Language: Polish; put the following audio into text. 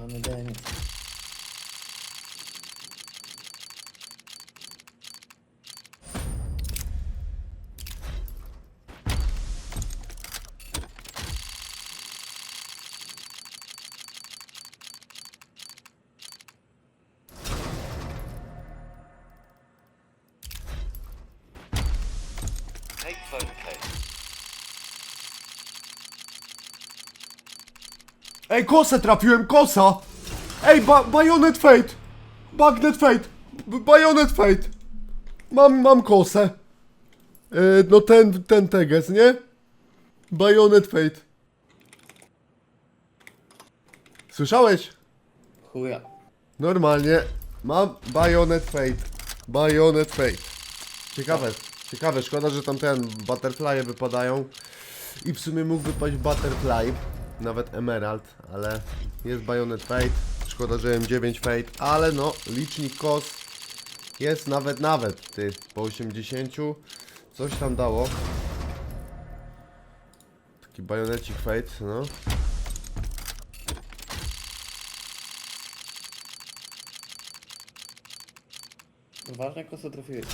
devam edelim. Take photo case. Ej, kosę trafiłem, kosa! Ej, ba bajonet fate! Bagnet fate! B bajonet fate! Mam, mam kosę. Yy, no ten, ten teges, nie? Bajonet fate. Słyszałeś? Chuja. Normalnie. Mam bajonet fate. Bajonet fate. Ciekawe, ciekawe, szkoda, że tam ten butterfly wypadają. I w sumie mógł wypaść butterfly, nawet emerald, ale jest bajonet fate. Szkoda, że M9 fate, ale no, licznik kos jest nawet, nawet, ty, po 80. Coś tam dało. Taki bajonecik fate, no. Ważne kosa trafiłeś.